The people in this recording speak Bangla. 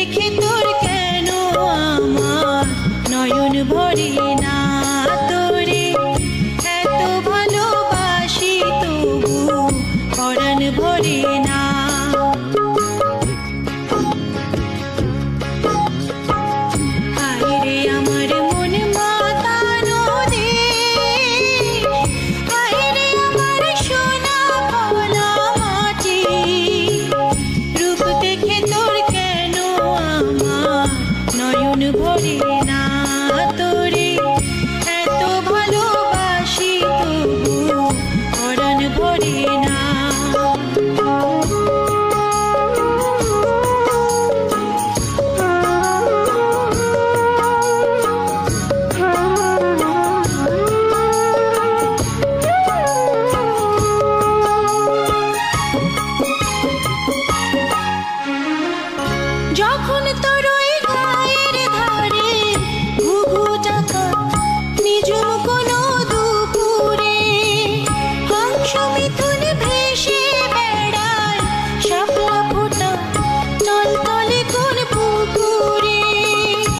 দেখে তোর কেন আমার নয়ন ভরি না?